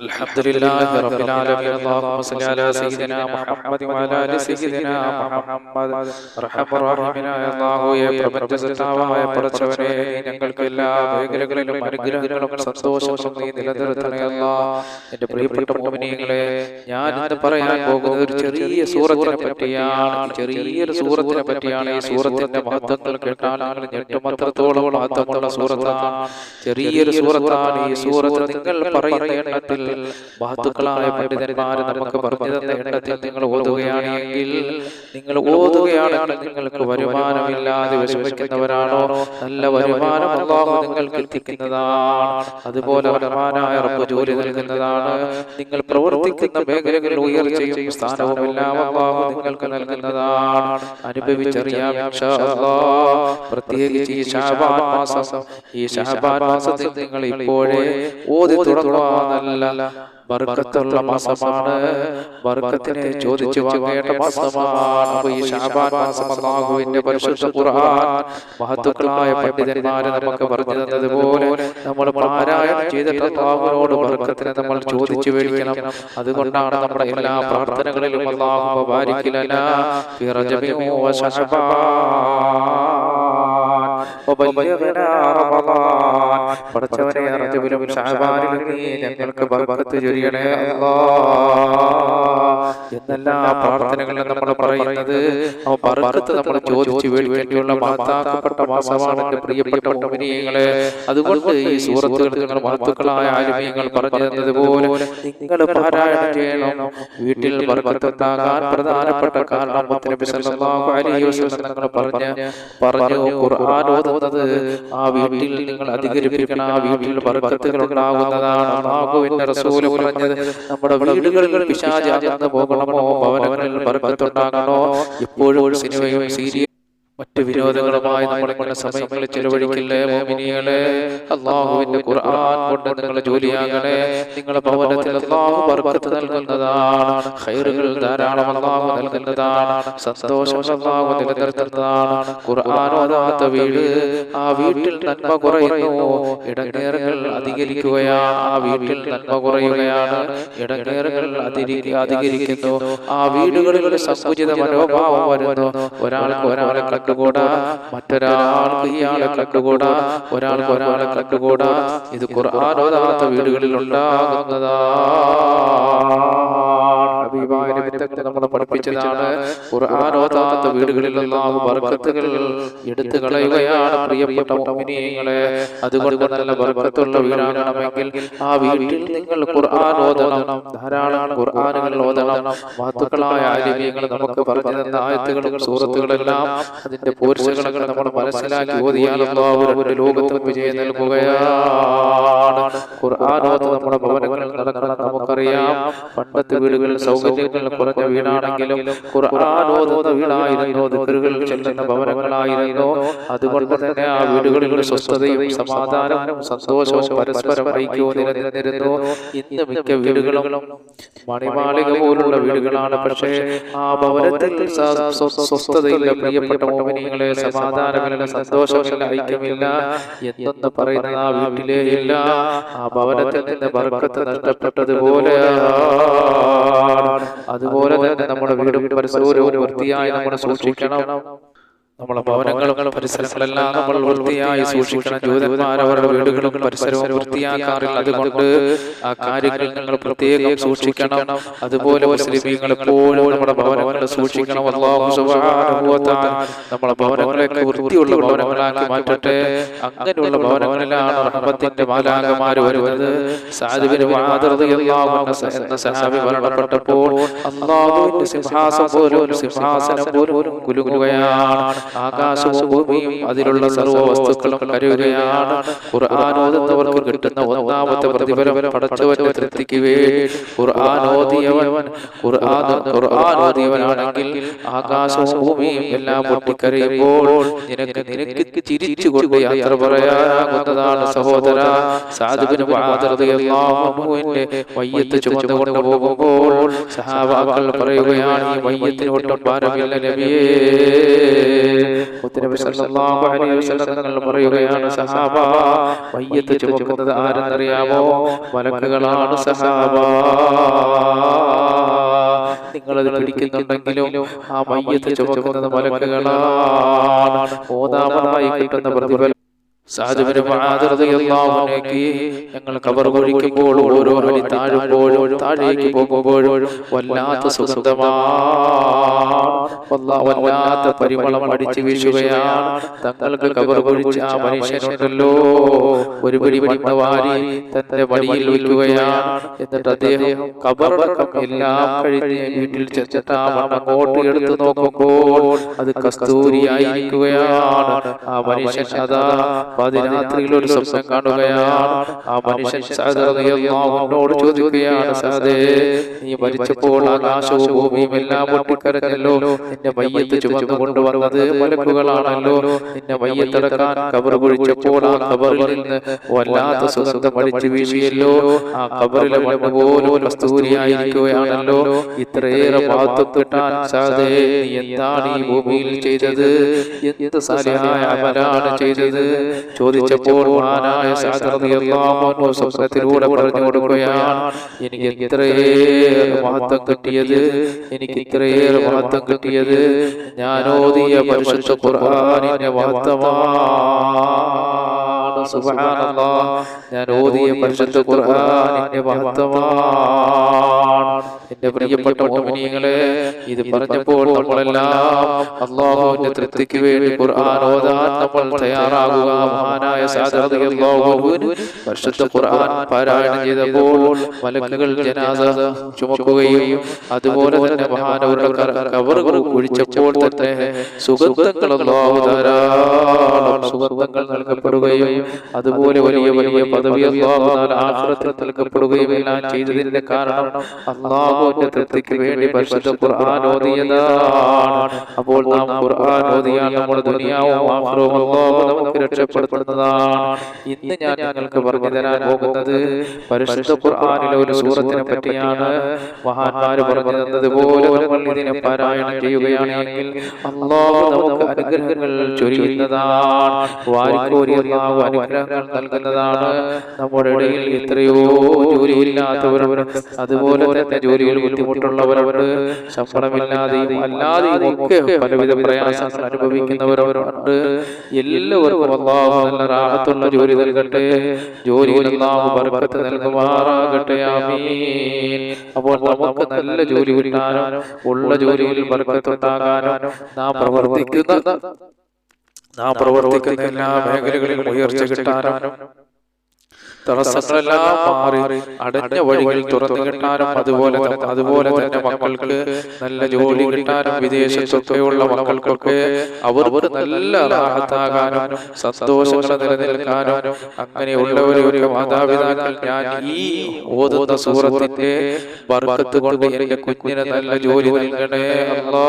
الحمد لله رب العالمين اللهم صل على سيدنا محمد وعلى ال سيدنا محمد റഹ്മാൻ റഹീമിനായ അല്ലാഹുവേ പ്രപഞ്ചസത്താവായ പടച്ചവനെ ഞങ്ങൾക്ക് എല്ലാ മേഖലകളിലും അനുഗ്രഹങ്ങളും സന്തോഷങ്ങളും നീ നിലനിർത്തണേ അല്ലാ എൻ്റെ പ്രിയപ്പെട്ട മോമിനിയങ്ങളെ ഞാൻ ഇന്ന് പറയാൻ പോകുന്നത് ഒരു ചെറിയ സൂറത്തിനെ പറ്റിയാണ് ചെറിയൊരു സൂറത്തിനെ പറ്റിയാണ് ഈ സൂറത്തിന്റെ മഹത്വങ്ങൾ കേട്ടാൽ നിങ്ങൾ ഞെട്ടുമത്രത്തോളം മഹത്വമുള്ള സൂറത്താണ് ചെറിയൊരു സൂറത്താണ് ഈ സൂറത്ത് നിങ്ങൾ പറയുന്ന മഹത്തുക്കളായ പണ്ഡിതന്മാര് നമുക്ക് പറഞ്ഞു തന്ന എണ്ണത്തിൽ നിങ്ങൾ ഓതുകയാണെങ്കിൽ നിങ്ങൾ ഓതുകയാണെങ്കിൽ നിങ്ങൾക്ക് വരുമാനമില്ലാതെ വിഷമിക്കുന്നവരാണോ? നല്ല വരുമാനം അള്ളാഹു നിങ്ങൾക്ക് എത്തിക്കുന്നതാണ് അതുപോലെ വരുമാനായ റബ്ബ് ജോലി നൽകുന്നതാണ്. നിങ്ങൾ പ്രവർത്തിക്കുന്ന മേഖലകളിൽ ഉയർച്ചയും സ്ഥാനവും എല്ലാം അള്ളാഹു നിങ്ങൾക്ക് നൽകുന്നതാണ്. അനുഭവിച്ചറിയാം. പ്രത്യേകിച്ച് ഈ ഷാബാൻ മാസം ഈ ഷാബാൻ മാസത്തിൽ നിങ്ങൾ ഇപ്പോഴേ ഓതി തുടങ്ങുക. നല്ല ബർക്കത്തുള്ള മാസമാണ്. ബർക്കത്തിനെ ചോദിച്ചു വാങ്ങേണ്ട മാസമാണ്. ഈ ഷാബാൻ മാസം അല്ലാഹുവിന്റെ പരിശുദ്ധ ഖുർആൻ. മഹത്തുക്കളായ പണ്ഡിതന്മാരെ നമുക്ക് പറഞ്ഞു തന്നതുപോലെ നമ്മൾ പാരായണം ചെയ്തിട്ട് അല്ലാഹുവിനോട് ബർക്കത്തിനെ നമ്മൾ ചോദിച്ചു മേടിക്കണം. അതുകൊണ്ടാണ് നമ്മുടെ എല്ലാ പ്രാർത്ഥനകളിലും അല്ലാഹു ബാരിക്കലനാ ഫി റജബി വ ശഅബാൻ വബല്ലിഗ്നാ റമളാൻ പടച്ചവനെ റജബിലും ശഅബാനിലും നീ ഞങ്ങൾക്ക് ബർക്കത്ത് ചൊരിയണേ അല്ലാ. എന്നെല്ലാ പ്രാർത്ഥനകളും നമ്മൾ പറയുന്നത്? ബർക്കത്ത് നമ്മൾ ചോദിച്ചു വേണ്ടിയുള്ള മാതാക്കപ്പെട്ട മാസമാണ് എന്റെ പ്രിയപ്പെട്ട മുഅ്മിനീങ്ങളെ. അതുകൊണ്ട് ഈ സൂറത്തുകൾ നിങ്ങൾ മഹത്തുക്കളായ ആലിമീങ്ങൾ പറഞ്ഞു തന്നതുപോലെ നിങ്ങൾ പാരായണം ചെയ്യണം. വീട്ടിൽ ബർക്കത്തുണ്ടാകാൻ പ്രധാനപ്പെട്ട കാരണം മുത്തനബി സല്ലല്ലാഹു അലൈഹി വസല്ലം നിങ്ങൾ പറഞ്ഞ പറഞ്ഞു ഖുർആൻ ഓതുന്നത് ആ വീട്ടിൽ നിങ്ങൾ അധികരിപ്പിക്കണം. ആ വീട്ടിൽ ബർക്കത്തുകൾ ഉണ്ടാകുന്നതാണ് അല്ലാഹുവിന്റെ റസൂൽ പറഞ്ഞത്. നമ്മുടെ വീടുകളിൽ പിശാച് അകന്നു പോകണമോ ഭവനങ്ങളിൽ ബർക്കത്തുണ്ടാകണോ ഇപ്പോഴും സിനിമയും സീരിയൽ മറ്റു വിനോദങ്ങളുമായി നമ്മൾ ഇങ്ങനെ സമയങ്ങളിൽ ചെലവഴിക്കില്ലേ മോമിനികളെ? അള്ളാഹുവിന്റെ ഖുർആൻ കൊണ്ട് നിങ്ങളെ ജോലിയാകണേ നിങ്ങളെ ഭവനത്തിൽ അള്ളാഹു ബർക്കത്ത് നൽകുന്നതാണ്. ഹൈറുകൾ ധാരാളം അള്ളാഹു നൽകുന്നതാണ്. സന്തോഷം അള്ളാഹു നിലനിർത്തുന്നതാണ്. ഖുർആൻ ഓതാത്ത വീട് ആ വീട്ടിൽ നന്മ കുറയുന്നു. ഇടങ്ങേറുകൾ അധികരിക്കുകയാണ്. ആ വീട്ടിൽ നന്മ കുറയുകയാണ്. ഇടങ്ങേറുകൾ അധികരിക്കുന്നു. ആ വീടുകളിൽ സങ്കുചിത മനോഭാവം വരുന്നു. ഒരാൾക്ക് ഒരാളെ കണ്ടുകൂടാ? മറ്റൊരാൾക്ക് ഇയാളെ കണ്ടുകൂടാ? ഒരാൾക്ക് ഒരാളെ കണ്ടുകൂടാ? ഇത് ഖുർആാനോദാത്ത വീടുകളിൽ ഉണ്ടാകുന്നതാ നമ്മളെ പഠിപ്പിച്ചതാണ്. ഖുർആാനോദാത്ത വീടുകളിൽ അല്ലാഹു ബർക്കത്തുകൾ എടുത്തു കളയുകയാണ് പ്രിയപ്പെട്ട മുഅ്മിനീങ്ങളെ അതുകൊണ്ട് നല്ല ബർക്കത്തുള്ള വീടാകണമെങ്കിൽ ആ വീട്ടിൽ നിങ്ങൾ ഖുർആൻ ഓതണം. ധാരാളം ഖുർആനുകൾ ഓതണം. വാത്തുക്കളായ ആലിമീങ്ങൾ നമുക്ക് പറഞ്ഞു തന്ന ആയത്തുകളും സൂറത്തുകളെല്ലാം അതിന്റെ പോരിശകളൊക്കെ നമ്മൾ മനസ്സിലാക്കി ഓതിയാൽ രണ്ട് ലോകത്തും വിജയം നൽകുകയാണ്. ഖുർആൻ ഓത്ത് നമ്മുടെ ഭവനങ്ങളിൽ നടക്കണം നമുക്കറിയാം. പണ്ടത്തെ വീടുകളിൽ സൗകര്യങ്ങൾ കുറഞ്ഞ ഖുർആൻ ഓതുന്ന വീടായിരുന്നു ദിക്റുകൾ ചെല്ലുന്ന ഭവനങ്ങളായിരുന്നു. അതുകൊണ്ട് തന്നെ ആ വീടുകളിൽ സ്വസ്ഥതയും സമാധാനവും സന്തോഷവും പരസ്പരം ഐക്യവും നിലനിന്നിരുന്നു? ഇന്ന് മിക്ക വീടുകളും മണിമാളിക പോലുള്ള വീടുകളാണ്. പക്ഷേ ആ ഭവനത്തിൽ സ്വസ്ഥതയില്ല പ്രിയപ്പെട്ട മോമിനികളെ സമാധാനമില്ല സന്തോഷമില്ല ഐക്യമില്ല എന്തെന്ന് പറയുന്നത് ആ വീട്ടിലേ ഇല്ല. ആ ഭവനത്തിൽ നിന്ന് ബർക്കത്ത് നഷ്ടപ്പെട്ടതുപോലെ അതുപോലെ തന്നെ നമ്മുടെ വീടും പരിസരവും വൃത്തിയായി നമ്മൾ സൂക്ഷിക്കണം. നമ്മളെ ഭവനങ്ങളും പരിസരങ്ങളെല്ലാം നമ്മൾ വൃത്തിയായി സൂക്ഷിക്കണം. ജൂതന്മാർ അവരുടെ വീടുകളും പരിസരവും വൃത്തിയാക്കാറില്ല അതുകൊണ്ട് ആ കാര്യങ്ങൾ നിങ്ങൾ പ്രത്യേകം സൂക്ഷിക്കണം. അതുപോലെ മുസ്ലിമീങ്ങൾ എപ്പോഴും നമ്മുടെ ഭവനങ്ങൾ സൂക്ഷിക്കണം. നമ്മളെ ഭവനങ്ങളെയൊക്കെ വൃത്തിയുള്ള ഭവനങ്ങളാക്കി മാറ്റട്ടെ. അങ്ങനെയുള്ള ഭവനങ്ങളിലാണ് റഹ്മത്തിന്റെ മാലാകമാര് വരുന്നത്. സാധുവിന് എന്ന സഹാബി മരണപ്പെട്ടപ്പോൾ അല്ലാഹുവിന്റെ സിംഹാസനം പോലും സിംഹാസനം പോലും കുലുങ്ങുകയാണ്. ആകാശവും ഭൂമിയും അതിലുള്ള സർവ വസ്തുക്കളും കരുകയാണ് ഖുർആൻ ഓതുന്നവർക്ക് കിട്ടുന്ന ഒന്നാമത്തെ പ്രതിഫലം പടച്ചവന്റെ തൃപ്തിക്ക് വേണ്ടി. ഖുർആൻ ഓതിയവൻ ഖുർആൻ ഖുർആൻ ഓതിയവനാണെങ്കിൽ ആകാശവും ഭൂമിയും എല്ലാം പൊട്ടിക്കരയുമ്പോൾ നിനക്ക് നിനക്ക് ചിരിച്ചുകൊണ്ട് യാത്ര പറയാനാകുന്നതാണ് സഹോദര. സാധുവിന് അൻഹുവിന്റെ വയ്യത്ത് ചുമന്നുകൊണ്ട് പോകുമ്പോൾ സഹാബാക്കൾ പറയുകയാണ് ഈ വയ്യത്തിനോട്ടും ഭാരമില്ല നബിയേ. മുത്തനബി സല്ലല്ലാഹു അലൈഹി വസല്ലം പറയുകയാണ് സഹാബ മയ്യത്ത് ചുമക്കുന്നത് ആരെന്നറിയാമോ? മലക്കുകളാണ് സഹാബ. നിങ്ങളത് പിടിക്കുന്നുണ്ടെങ്കിലും ആ മയ്യത്ത് ചുമക്കുന്നത് മലക്കുകളാണ് ഓതാമതായി കിട്ടുന്ന പ്രതിഫലം ഞങ്ങൾ കബർ കൊഴിക്കുമ്പോൾ ഓരോ അടി താഴുമ്പോഴും താഴേക്ക് പോകുമ്പോഴും വല്ലാത്ത വല്ലാത്ത പരിമളം അടിച്ചു വീശുകയാണ്. തങ്ങൾക്ക് കബർ കൊഴിച്ച ആ മനുഷ്യനുണ്ടല്ലോ ഒരു പിടി മണ്ണ് വാരി തന്റെ വടിയിൽ വിൽക്കുകയാണ് എന്നിട്ട് അദ്ദേഹം കബറടക്കം എല്ലാം കഴിഞ്ഞ് വീട്ടിൽ ചെന്നിട്ട് ആ എടുത്തു നോക്കുമ്പോൾ അത് കസ്തൂരിയായിരിക്കുകയാണ്. ആ മനുഷ്യൻ അതാ പാതിരാത്രിയിൽ ഒരു സ്വപ്നം കാണുകയാണ്. ആ മനുഷ്യൻ സാദറിയോട് ചോദിക്കുകയാണ് സാധേ നീ മരിച്ചപ്പോൾ ആകാശവും ഭൂമിയും എല്ലാം പൊട്ടിക്കരഞ്ഞല്ലോ. നിന്റെ മയ്യത്ത് ചുമന്നു കൊണ്ടുവന്നത് മലക്കുകളാണല്ലോ. നിന്റെ മയ്യത്തിടക്കാൻ കബർ കുഴിച്ചപ്പോൾ ആ കബറിൽ നിന്ന് വല്ലാത്ത സുഗന്ധം അടിച്ചു വീശിയല്ലോ. ആ കബറിലെ മണ്ണ് പോലും കസ്തൂരിയായിരിക്കുകയാണല്ലോ. ഇത്രയേറെ മഹത്വം കിട്ടാൻ സാധേ എന്താണ് ഈ ഭൂമിയിൽ ചെയ്തത്? എന്ത് സാലിഹായ അമലാണ് ചെയ്തത്? ചോദിച്ചപ്പോൾ മഹാനായ സ്വപ്നത്തിലൂടെ പറഞ്ഞു കൊടുക്കുകയാണ് എനിക്ക് ഇത്രയേറെ മഹത്വം കിട്ടിയത് എനിക്ക് ഇത്രയേറെ മഹത്വം കിട്ടിയത് ഞാൻ ഓതിയ പരിശുദ്ധ ഖുർആാനിന്റെ സുബ്ഹാനല്ലാഹ് ഞാൻ ഓതിയ പരിശുദ്ധ ഖുർആാനിന്റെ മഹത്വമാണ് എന്റെ പ്രിയപ്പെട്ട മോമിനിയങ്ങളെ ഇത് പറഞ്ഞപ്പോൾ നമ്മളെല്ലാം അള്ളാഹുവിന്റെ തൃപ്തിക്ക് വേണ്ടി ഖുർആൻ ഓതാൻ നമ്മൾ തയ്യാറാകുക. മഹാനായ പരിശുദ്ധ ഖുർആൻ പാരായണം ചെയ്തപ്പോൾ മലക്കുകൾ ജനാസ ചുമക്കുകയും അതുപോലെ തന്നെ മഹാനവരുടെ കവറുകൾ കുഴിച്ചപ്പോൾ തന്നെ സുഗന്ധങ്ങൾ അല്ലാഹു ധാരാളം സുഗന്ധങ്ങൾ നൽകപ്പെടുകയും അതുപോലെ വലിയ വലിയ പദവി ആഖിറത്തിൽ നൽകപ്പെടുകയും എല്ലാം ചെയ്തതിന്റെ കാരണം അള്ളാഹുവിന്റെ തൃപ്തിക്ക് വേണ്ടി പരിശുദ്ധ ഖുർആൻ ഓതിയതാണ്. അപ്പോൾ നാം ഖുർആൻ ഓതിയാൽ നമ്മുടെ ദുനിയാവും ആഖിറവും അല്ലാഹു നമുക്ക് രക്ഷപ്പെടുത്തുന്നതാണ്. ഇന്ന് ഞാൻ നിങ്ങൾക്ക് പറഞ്ഞു തരാൻ പോകുന്നത് പരിശുദ്ധ ഖുർആനിലെ ഒരു സൂറത്തിനെ പറ്റിയാണ് മഹാന്മാര് പറഞ്ഞു തന്നതുപോലെ നമ്മൾ ഇതിനെ പാരായണം ചെയ്യുകയാണെങ്കിൽ അള്ളാഹു നമുക്ക് അനുഗ്രഹങ്ങൾ ചൊരിയുന്നതാണ്. വാരിക്കോരി അള്ളാഹു അനുഗ്രഹങ്ങൾ നൽകുന്നതാണ്. നമ്മുടെ ഇടയിൽ എത്രയോ ജോലിയില്ലാത്തവരവരുണ്ട് അതുപോലെ തന്നെ ജോലിയിൽ ബുദ്ധിമുട്ടുള്ളവരവരുണ്ട് ശമ്പളമില്ലാതെയും അല്ലാതെയും ഒക്കെ പലവിധ പ്രയാസങ്ങൾ അനുഭവിക്കുന്നവരവരുണ്ട് എല്ലാവർക്കും അള്ളാഹു നല്ല ജോലി നൽകട്ടെ. ജോലിയിൽ അള്ളാഹു ബർക്കത്ത് നൽകുമാറാകട്ടെ. ആമീൻ. അപ്പോൾ നമുക്ക് നല്ല ജോലി ഉള്ള ജോലിയിൽ ബർക്കത്തുണ്ടാകാനും നാം പ്രവർത്തിക്കുന്ന നാം പ്രവർത്തിക്കുന്ന എല്ലാ മേഖലകളിലും ഉയർച്ച കിട്ടാനും തടസ്സങ്ങളെല്ലാം മാറി അടഞ്ഞ വഴികൾ തുറന്നു കിട്ടാനും അതുപോലെ അതുപോലെ തന്നെ മക്കൾക്ക് നല്ല ജോലി കിട്ടാനും വിദേശത്തൊക്കെയുള്ള മക്കൾക്കൊക്കെ അവർക്ക് നല്ല റാഹത്താകാനും സന്തോഷങ്ങൾ നിലനിൽക്കാനും അങ്ങനെയുള്ളവരൊക്കെ മാതാപിതാക്കൾ ഞാൻ ഈ ഓതുന്ന സൂറത്തിന്റെ ബർക്കത്ത് കൊണ്ട് എന്റെ കുഞ്ഞിന് നല്ല ജോലി നൽകണേ അല്ലാ.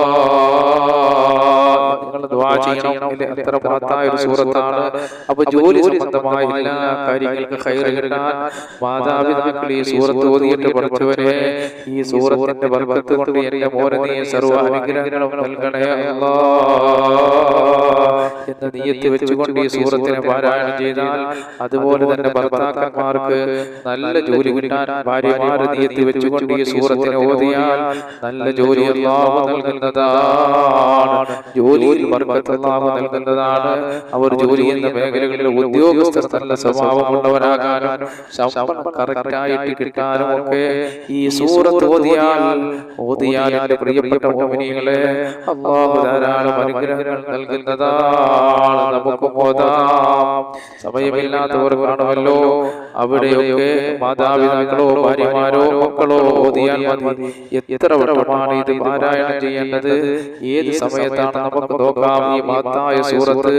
ദ്വാ ചെയ്യണം. എത്ര മഹത്തായ ഒരു സൂറത്താണ് അപ്പൊ ജോലി സംബന്ധമായ എല്ലാ കാര്യങ്ങൾക്കും ഹൈർ കിട്ടാൻ മാതാപിതാക്കൾ ഈ സൂറത്ത് ഓതിയിട്ട് പഠിച്ചവരെ ഈ സൂറത്തിന്റെ ബർക്കത്ത് കൊണ്ട് എന്റെ മോനെ സർവ അനുഗ്രഹങ്ങളും നൽകണേ. അല്ലാ എന്ന് നീയത്ത് വെച്ചുകൊണ്ട് ഈ സൂറത്തിനെ പാരായണം ചെയ്താൽ അതുപോലെ തന്നെ ഭർത്താക്കന്മാർക്ക് നല്ല ജോലി കിട്ടാൻ ഭാര്യമാരെ നീയത്ത് വെച്ചുകൊണ്ട് ഈ സൂറത്തിനെ ഓതിയാൽ നല്ല ജോലി അല്ലാഹു നൽകുന്നതാണ്. ജോലിയിൽ അല്ലാഹു നൽകുന്നതാണ്. അവർ ജോലി ചെയ്യുന്ന മേഖലകളിൽ ഉദ്യോഗസ്ഥർ നല്ല സ്വഭാവമുള്ളവരാകാനും ശമ്പളം കറക്റ്റായിട്ട് കിട്ടാനും ഒക്കെ ഈ സൂറത്ത് ഓതിയാൽ ഓതിയാൽ പ്രിയപ്പെട്ട മോമിനികളെ അള്ളാഹു ധാരാളം അനുഗ്രഹങ്ങൾ നൽകുന്നതാണ് നമുക്ക് ഓതാം സമയമില്ലാത്തവർ അവിടെയൊക്കെ മാതാപിതാക്കളോ ഭാര്യമാരോ മക്കളോ ഓതിയാൽ മതി. എത്ര വട്ടമാണ് ഇത് പാരായണം ചെയ്യേണ്ടത്? ഏത് സമയത്താണ് നമുക്ക് നോക്കാം ഈ മാതായ സൂറത്ത്?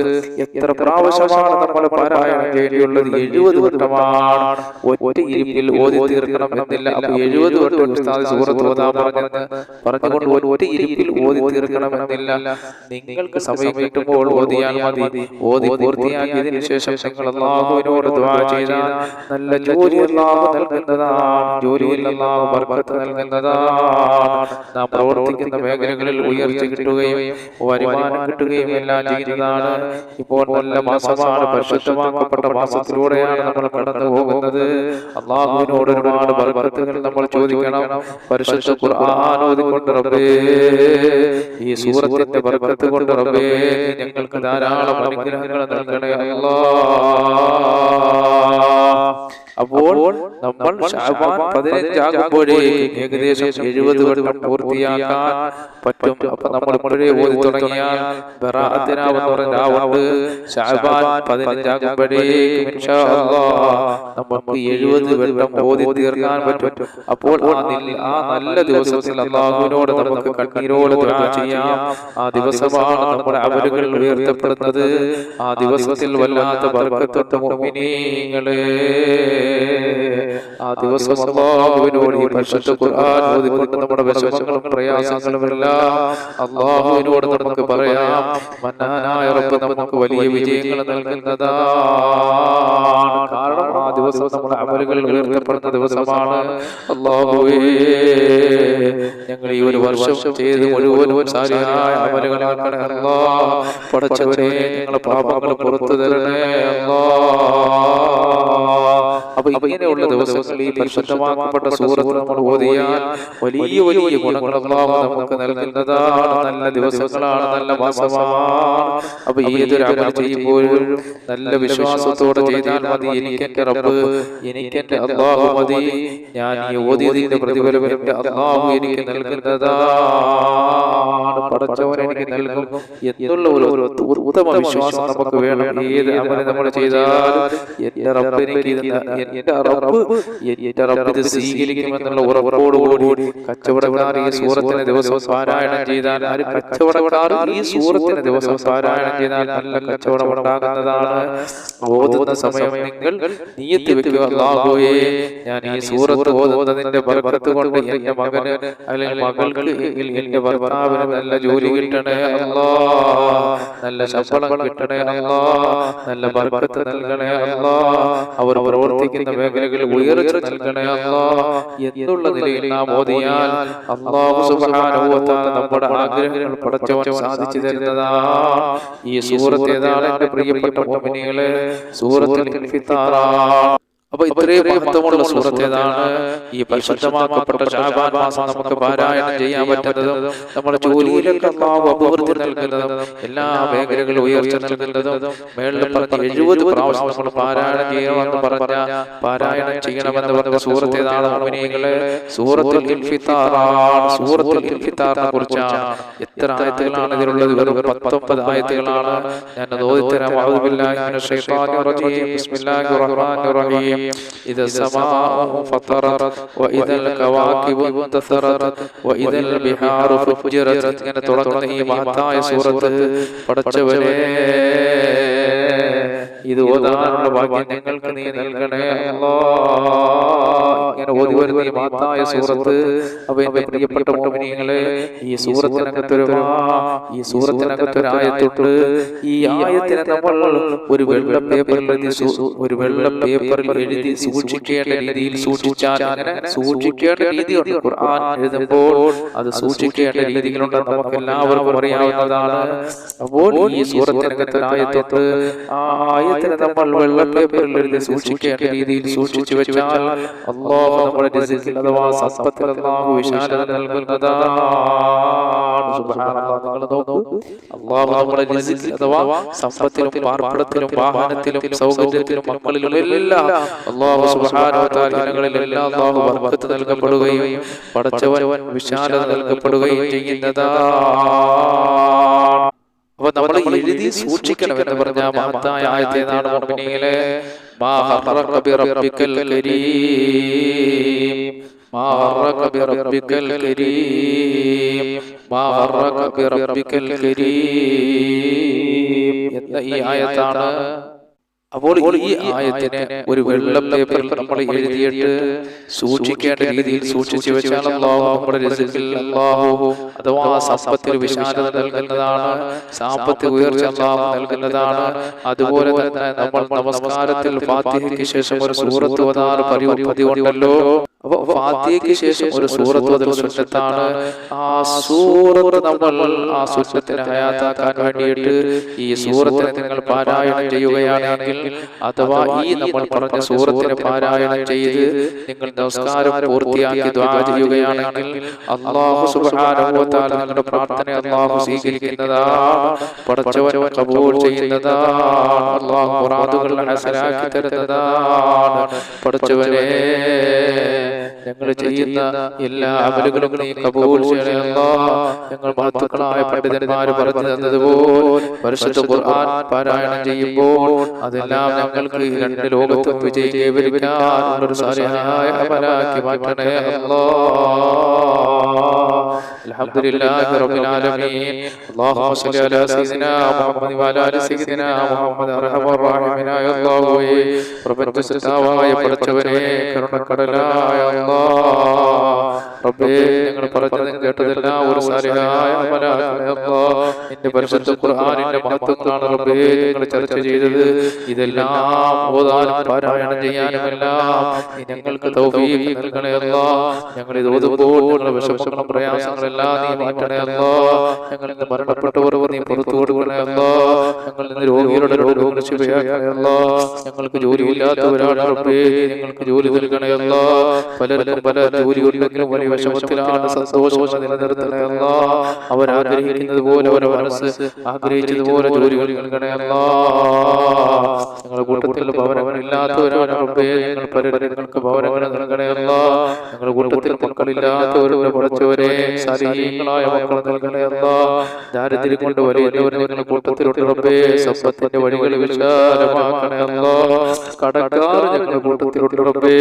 എത്ര പ്രാവശ്യമാണ് നമ്മൾ പാരായണം ചെയ്യേണ്ടിയുള്ളത്? എഴുപത് വട്ടമാണ്. ഒറ്റ ഇരിപ്പിൽ ഓതി തീർക്കണം എന്നില്ല. അപ്പൊ എഴുപത് വട്ടം ഉസ്താദ് സൂറത്ത് ഓതാൻ പറഞ്ഞത്. പറഞ്ഞുകൊണ്ട് ഒറ്റ ഇരിപ്പിൽ ഓതി തീർക്കണം എന്നില്ല. നിങ്ങൾക്ക് സമയം കിട്ടുമ്പോൾ ഓതിയ ഓതിയാൽ മതി ഓതി പൂർത്തിയാക്കിയതിനു ശേഷം നിങ്ങൾ അള്ളാഹുവിനോട് ദുആ ചെയ്താൽ നല്ല ജോലി അള്ളാഹു നൽകുന്നതാണ് ജോലിയിൽ അള്ളാഹു ബർക്കത്ത് നൽകുന്നതാണ്. നാം പ്രവർത്തിക്കുന്ന മേഖലകളിൽ ഉയർച്ച കിട്ടുകയും വരുമാനം കിട്ടുകയും എല്ലാം ചെയ്യുന്നതാണ്. ഇപ്പോൾ നല്ല മാസമാണ് പരിശുദ്ധമാക്കപ്പെട്ട മാസത്തിലൂടെയാണ് നമ്മൾ കടന്നു പോകുന്നത്. അള്ളാഹുവിനോട് ഒരുപാട് ബർക്കത്തുകൾ നമ്മൾ ചോദിക്കണം. പരിശുദ്ധ ഖുർആൻ ഓതിക്കൊണ്ട് റബ്ബേ ഈ സൂറത്തിന്റെ ബർക്കത്ത് കൊണ്ട് റബ്ബേ ഞങ്ങൾക്ക് ധാരാളം അനുഗ്രഹങ്ങൾ നൽകണേ അല്ലാ അപ്പോൾ നമ്മൾ ഷാബാൻ പതിനഞ്ചാകുമ്പോഴേക്കും ഏകദേശം എഴുപത് വട്ടം പൂർത്തിയാക്കാൻ പറ്റും. അപ്പൊ നമ്മൾ ഇപ്പോഴേ ഓതി തുടങ്ങിയാൽ ബറാഅത്തിനാവെന്ന് പറഞ്ഞ രാവുണ്ട് ഷാബാൻ അല്ലാഹ് നമുക്ക് എഴുപത് വട്ടം ഓതി തീർക്കാൻ പറ്റും. അപ്പോൾ ആ നല്ല ദിവസത്തിൽ അള്ളാഹുവിനോട് നമുക്ക് കണ്ണീരോട് ചെയ്യാം. ആ ദിവസമാണ് നമ്മുടെ അവരുകൾ ഉയർത്തപ്പെടുന്നത്. ആ ദിവസത്തിൽ വല്ലാത്ത ബർക്കത്തുണ്ട് മുഅ്മിനീങ്ങളെ. ആ ദിവസം അള്ളാഹുവിനോട് ഈ പരിശുദ്ധ ഖുർആൻ ഓതിക്കൊണ്ട് നമ്മുടെ വിഷമങ്ങളും പ്രയാസങ്ങളും എല്ലാം അള്ളാഹുവിനോട് നമുക്ക് പറയാം. മന്നാനായ റബ്ബ് നമുക്ക് വലിയ വിജയങ്ങൾ നൽകുന്നതാണ്. കാരണം ആ ദിവസം നമ്മുടെ അമലുകൾ ഉയർത്തപ്പെടുന്ന ദിവസമാണ് അള്ളാഹുവേ. ഞങ്ങൾ ഈ ഒരു വർഷം ചെയ്ത് മുഴുവനും സാരിയായ അമലുകളാണ് അല്ലാ. പടച്ചവരെ ഞങ്ങളെ പാപങ്ങൾ പുറത്തു തരണേ അല്ലാ. അപ്പൊ ഇങ്ങനെയുള്ള ദിവസങ്ങളിൽ ഈ പരിശുദ്ധമാക്കപ്പെട്ട സൂറത്ത് നമ്മൾ ഓതിയാൽ വലിയ വലിയ അല്ലാഹു നമുക്ക് നൽകുന്നതാണ്. നല്ല ദിവസങ്ങളാണ് നല്ല മാസമാണ് അപ്പൊ ഏതൊരു അമൽ ചെയ്യുമ്പോഴും നല്ല വിശ്വാസത്തോടെ ചെയ്താൽ മതി. എനിക്കെന്റെ റബ്ബ് എനിക്കെന്റെ അള്ളാഹു മതി. ഞാൻ ഈ ഓതിയതിന്റെ പ്രതിഫലം എന്റെ അള്ളാഹു എനിക്ക് നൽകുന്നതാണ്. പടച്ചവൻ എനിക്ക് നൽകും എന്നുള്ള ഒരു ഉത്തമ വിശ്വാസം നമുക്ക് വേണം. ഏത് അമൽ നമ്മൾ ചെയ്താൽ എന്റെ റബ്ബ് എനിക്ക് എന്റെ റബ്ബ് എന്റെ റബ്ബ് ഇത് സ്വീകരിക്കുമെന്നുള്ള ഉറപ്പോടുകൂടി കച്ചവടക്കാർ ഈ സൂറത്തിന് ദിവസം പാരായണം ചെയ്താൽ ആര് കച്ചവടക്കാർ ഈ സൂറത്തിന് ദിവസം പാരായണം ചെയ്താൽ നല്ല കച്ചവടം ഉണ്ടാകുന്നതാണ് ഓതുന്ന സമയം നിങ്ങൾ നീയത്ത് വെക്കുക. അല്ലാഹുവേ ഞാൻ ഈ സൂറത്ത് ഓതുന്നതിന്റെ ബർക്കത്ത് കൊണ്ട് എന്റെ മകന് അല്ലെങ്കിൽ മകൾക്ക് എന്റെ ഭർത്താവിന് നല്ല ജോലി കിട്ടണേ അല്ലാ നല്ല ശമ്പളം കിട്ടണേ അല്ലാ നല്ല ബർക്കത്ത് നൽകണേ അല്ലാ അവർ പ്രവർത്തിക്കുന്ന മേഖലകളിൽ ഉയർച്ച നൽകണേ എന്നുള്ള നിലയിൽ നാം ഓതിയാൽ വ തആല നമ്മുടെ ആഗ്രഹങ്ങൾ പടച്ചവൻ സാധിച്ചു തരുന്നതാണ് ഈ സൂറത്ത് ഏതാണ് എന്റെ പ്രിയപ്പെട്ട മുഅ്മിനീകളെ സൂറത്തുൽ ഇൻഫിത്താറാണ് അപ്പൊ ഇത്രയും മഹത്വമുള്ള സൂറത്ത് ഏതാണ് ഈ പരിശുദ്ധമാക്കപ്പെട്ട ഷാബാൻ മാസം നമുക്ക് പാരായണം ചെയ്യാൻ പറ്റുന്നതും നമ്മുടെ ജോലിയിലൊക്കെ അഭിവൃദ്ധി നൽകുന്നതും എല്ലാ മേഖലകളിലും ഉയർച്ച നൽകുന്നതും മേളിൽ പറഞ്ഞ എഴുപത് പ്രാവശ്യം നമ്മൾ പാരായണം ചെയ്യണമെന്ന് പറഞ്ഞ പാരായണം ചെയ്യണമെന്ന് പറഞ്ഞ സൂറത്ത് ഏതാണ് മുഅ്മിനീങ്ങളെ സൂറത്തുൽ ഇൻഫിത്താറാണ് സൂറത്തുൽ ഇൻഫിത്താറിനെ കുറിച്ചാണ്. എത്ര ആയത്തുകളാണ് ഇതിലുള്ളത്? വെറും പത്തൊമ്പത് ആയത്തുകളാണ്. ഞാൻ അത് ഓതിത്തരാം. ബിസ്മില്ലാഹിർ റഹ്മാനിർ റഹീം إذا السماء فطرت وإذا الكواكب انتثرت وإذا البحار فجرت ഇങ്ങനെ തുടങ്ങുന്ന ഈ മഹത്തായ സൂറത്ത് പടച്ചവനെ ഇത് ഓതാനുള്ള ഭാഗ്യം ഞങ്ങൾക്ക് നീ നൽകണേ. ഇങ്ങനെ ഓതി വരുന്ന മഹത്തായ സൂറത്ത് അപ്പൊ എന്റെ പ്രിയപ്പെട്ട ഈ സൂറത്തിനകത്തൊരു ഈ സൂറത്തിനകത്തൊരു ഈ ആയത്തിനെ നമ്മൾ ഒരു വെള്ള പേപ്പറിൽ ഒരു വെള്ള പേപ്പറിൽ എഴുതി സൂക്ഷിക്കേണ്ട രീതിയിൽ സൂക്ഷിച്ചാൽ അങ്ങനെ സൂക്ഷിക്കേണ്ട രീതിയുണ്ട് ഖുർആൻ എഴുതുമ്പോൾ അത് സൂക്ഷിക്കേണ്ട രീതികളുണ്ട് നമുക്ക് എല്ലാവർക്കും അറിയാവുന്നതാണ്. അപ്പോൾ ഈ സൂറത്തിനകത്ത് ഒരു ആയത്തുണ്ട്. ആ ആയത്തിനെ നമ്മൾ വെള്ള പേപ്പറിൽ എഴുതി സൂക്ഷിക്കേണ്ട രീതിയിൽ സൂക്ഷിച്ചു വെച്ചാൽ അള്ളാഹു നമ്മുടെ റിസ്കിൽ അഥവാ സമ്പത്തിൽ അള്ളാഹു വിശാലത നൽകുന്നതാണ്. സുബ്ഹാനല്ലാഹ് നിങ്ങൾ നോക്കൂ അള്ളാഹു നമ്മുടെ റിസ്കിൽ അഥവാ സമ്പത്തിലും പാർപ്പിടത്തിലും വാഹനത്തിലും സൗകര്യത്തിലും മക്കളിലും എല്ലാം അള്ളാഹു സുബ്ഹാനഹു വ തആല ഇനങ്ങളിലെല്ലാം അള്ളാഹു ബർക്കത്ത് നൽകപ്പെടുകയും പടച്ചവൻ വിശാലത നൽകപ്പെടുകയും ചെയ്യുന്നതാണ് അപ്പൊ നമ്മൾ എഴുതി സൂക്ഷിക്കണം എന്ന് പറഞ്ഞ മഹത്തായ ആയത്തേതാണ് മുഅ്മിനീങ്ങളെ മാ ബി റബ്ബിക്കൽ കരീം. മാ ബി റബ്ബിക്കൽ കരീം. മാ ബി റബ്ബിക്കൽ കരീം. എന്ന ഈ ആയത്താണ് അപ്പോൾ ഈ ആയത്തിനെ ഒരു വെള്ള പേപ്പറിൽ നമ്മൾ എഴുതിയിട്ട് സൂക്ഷിക്കേണ്ട രീതിയിൽ സൂക്ഷിച്ചു വെച്ചാൽ അള്ളാഹു നമ്മുടെ റിസ്ക്കിൽ അള്ളാഹു അഥവാ സമ്പത്തിൽ വിശാലത നൽകുന്നതാണ് സാമ്പത്തിക ഉയർച്ച അള്ളാഹു നൽകുന്നതാണ്. അതുപോലെ തന്നെ നമ്മൾ നമസ്കാരത്തിൽ ഫാത്തിഹയ്ക്ക് ശേഷം ഒരു സൂറത്ത് വതാറ് പതിവുണ്ടല്ലോ. അപ്പൊ ഫാത്തിഹയ്ക്ക് ശേഷം ഒരു സൂറത്ത് സുന്നത്താണ്. ആ സൂറത്ത് നമ്മൾ ആ സുന്നത്തിനെ ഹയാത്താക്കാൻ വേണ്ടിയിട്ട് ഈ സൂറത്തിനെ നിങ്ങൾ പാരായണം ചെയ്യുകയാണെങ്കിൽ അഥവാ ഈ നമ്മൾ പറഞ്ഞ സൂറത്തിനെ പാരായണം ചെയ്ത് നിങ്ങൾ നമസ്കാരം പൂർത്തിയാക്കി ദ്വാ ചെയ്യുകയാണെങ്കിൽ അള്ളാഹു വ നിങ്ങളുടെ പ്രാർത്ഥന അള്ളാഹു സ്വീകരിക്കുന്നതാണ്. പടച്ചവരവൻ കബൂൽ ചെയ്യുന്നതാണ്. അള്ളാഹു മുറാദുകൾ ഹസനാക്കി തരുന്നതാണ്. പടച്ചവനെ ഞങ്ങൾ ചെയ്യുന്ന എല്ലാ അമലുകളും നീ കബൂൽ ചെയ്യണമല്ലോ ഞങ്ങൾ മഹത്തുക്കളായ പണ്ഡിതന്മാർ പറഞ്ഞു തന്നതുപോലെ പരിശുദ്ധ ഖുർആൻ പാരായണം ചെയ്യുമ്പോൾ അതെല്ലാം ഞങ്ങൾക്ക് രണ്ട് ലോകത്തും വിജയം കൈവരിക്കാനുള്ള ഒരു സാധ്യമായ അമലാക്കി മാറ്റണേ അല്ലോ الحمد لله رب العالمين اللهم صل على سيدنا محمد وعلى ال سيدنا محمد ارحم الراحمين يا الله പ്രപഞ്ച സൃഷ്ടാവായ പടച്ചവനെ കരുണക്കടലായ 啊。റബ്ബേ കേട്ടതെല്ലാം ഒരു പരിശുദ്ധ റബ്ബേ ചെയ്തത്. ഇതെല്ലാം പാരായണം ഞങ്ങളുടെ നീ രോഗികളുടെ രോഗങ്ങൾ ശിവയാക്കണേ ഞങ്ങൾക്ക് റബ്ബേ ഞങ്ങൾക്ക് ജോലി നൽകണേ അല്ലാഹ് പലർക്കും പല ജോലി ഉണ്ടെങ്കിലും വലിയ വിഷമത്തിലാണ് സന്തോഷം നിലനിർത്തണേ അല്ലാഹ് അവർ ആഗ്രഹിക്കുന്നത് പോലെ അവരെ മനസ്സ് ആഗ്രഹിച്ചതുപോലെ ജോലികൾ നൽകണേ. അല്ലാഹ് ഞങ്ങളുടെ കൂട്ടത്തിൽ ഭവനങ്ങൾ ഇല്ലാത്തവരാണ് റബ്ബേ. ഞങ്ങൾ പലരും ഞങ്ങൾക്ക് ഭവനങ്ങൾ നൽകണേ അല്ലാഹ് ഞങ്ങളുടെ കൂട്ടത്തിൽ മക്കളില്ലാത്തവരുടെ പഠിച്ചവരെ ശാരീരികളായ മക്കൾ നൽകണേ അല്ലാഹ് ദാരിദ്ര്യം കൊണ്ട് വലിയവരെ ഞങ്ങളുടെ കൂട്ടത്തിലുണ്ട് റബ്ബേ. സമ്പത്തിന്റെ വഴികൾ വിശാലമാക്കണേ അല്ലാഹ് കടക്കാർ ഞങ്ങളുടെ കൂട്ടത്തിലുണ്ട് റബ്ബേ.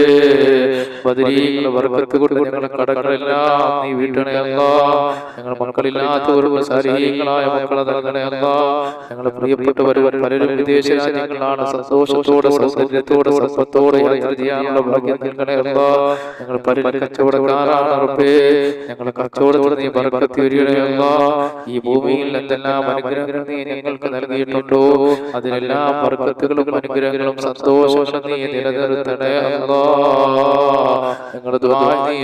ബദരീകളെ വർഗത്ത് കൊണ്ട് ഞങ്ങളുടെ കടകളെല്ലാം നീ വീട്ടണേ അല്ലാഹ് ഞങ്ങൾ മക്കളില്ലാത്തവരുടെ ശാരീരികളായ മക്കളെ നൽകണേ ഞങ്ങളെ ഞങ്ങളുടെ പ്രിയപ്പെട്ടവർ പലരും വിദേശ രാജ്യങ്ങളാണ്. സന്തോഷത്തോടെ സൗന്ദര്യത്തോടെ സമ്പത്തോടെ യാത്ര ചെയ്യാനുള്ള ഭാഗ്യം നൽകണേ അല്ലാഹ് ഞങ്ങൾ പലരും കച്ചവടക്കാരാണ് റബ്ബേ. ഞങ്ങളുടെ കച്ചവടത്തോടെ നീ ബർക്കത്ത് വരികണേ ഈ ഭൂമിയിൽ എന്തെല്ലാം അനുഗ്രഹങ്ങൾ നീ ഞങ്ങൾക്ക് നൽകിയിട്ടുണ്ടോ? അതിലെല്ലാം ബർക്കത്തുകളും അനുഗ്രഹങ്ങളും സന്തോഷങ്ങളും നീ നിലനിർത്തണേ അല്ലാഹ് ഞങ്ങളുടെ ദുആ നീ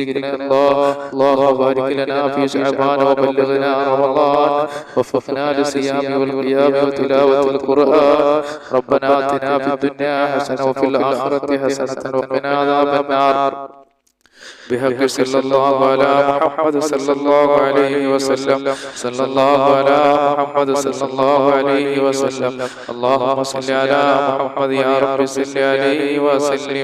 ذكرك الله الله بارك لنا في شعبان وبلغنا رمضان. وفقنا للصيام والقيام وتلاوة القرآن. ربنا آتنا في الدنيا حسنة وفي الآخرة حسنة وقنا عذاب النار. بحق صلى الله على محمد صلى الله عليه وسلم. صلى الله على محمد صلى الله عليه وسلم. اللهم صل على محمد يا رب صل عليه وسلم.